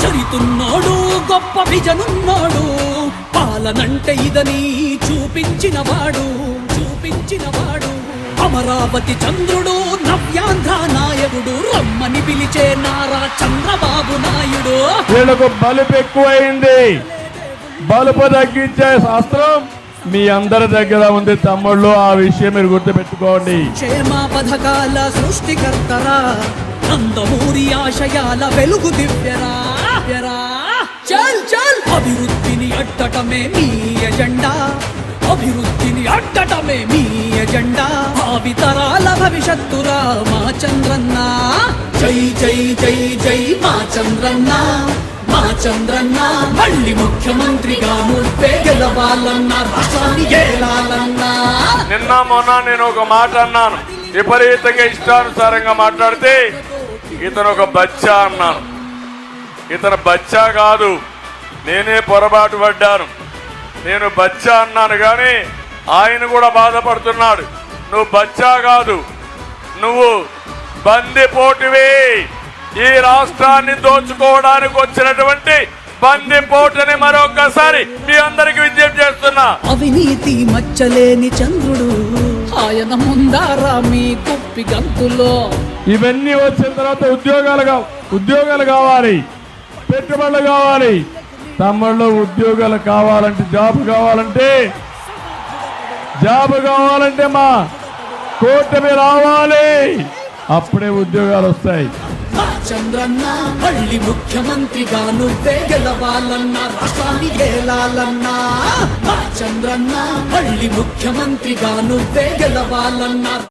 చరితున్నాడు గొప్ప విజనున్నాడు. పాలనంటే ఇదని చూపించినవాడు. చూపించినవాడు అమరావతి చంద్రుడు నవ్యాంధ్ర నాయకుడు రమ్మని పిలిచే నారా చంద్రబాబు నాయుడు. వీళ్ళకు బలుపు ఎక్కువైంది. బలుపు తగ్గించే శాస్త్రం మీ అందరి దగ్గర ఉంది తమ్ముళ్ళు ఆ విషయం మీరు గుర్తుపెట్టుకోండి. క్షేమ పథకాల సృష్టికర్తరా నందమూరి ఆశయాల వెలుగు దివ్యరా దివ్యరా. చల్ చల్. అభివృద్ధిని అడ్డటమే మీ ఎజెండా. అభివృద్ధిని అడ్డటమే మీ ఎజెండా. భావితరాల భవిష్యత్తురా మా చంద్రన్న. జై జై జై జై మా చంద్రన్న. మా చంద్రన్న మళ్ళీ ముఖ్యమంత్రిగా నువ్వే గెలవాలన్న రాష్ట్రాన్ని గెలాలన్నా నిన్న మొన్న నేను ఒక మాట అన్నాను. విపరీతంగా ఇష్టానుసారంగా మాట్లాడితే ఇతను ఒక బచ్చా అన్నాను. ఇతను బచ్చా కాదు. నేనే పొరపాటు పడ్డాను. నేను బచ్చా అన్నాను కానీ ఆయన కూడా బాధపడుతున్నాడు. నువ్వు బచ్చా కాదు. నువ్వు బందిపోటువి ఈ రాష్ట్రాన్ని దోచుకోవడానికి వచ్చినటువంటి బందిపోటుని మరొకసారి మీ అందరికి విజ్ఞప్తి చేస్తున్నా. అవినీతి మచ్చలేని చంద్రుడు ఆయన ముందారా మీ కుప్పి గంతులో. ఇవన్నీ వచ్చిన తర్వాత ఉద్యోగాలు కా- ఉద్యోగాలు కావాలి. పెట్టుబడులు కావాలి. తమ్ముళ్ళు ఉద్యోగాలు కావాలంటే జాబ్ కావాలంటే జాబ్ కావాలంటే మా కూటమి రావాలి. అప్పుడే ఉద్యోగాలు వస్తాయి. చంద్రన్న మళ్ళీ ముఖ్యమంత్రిగా నువ్వే గెలవాలన్నా రాష్ట్రాన్ని గెలాలన్నా. చంద్రన్న మళ్ళీ ముఖ్యమంత్రిగా నువ్వే గెలవాలన్నా.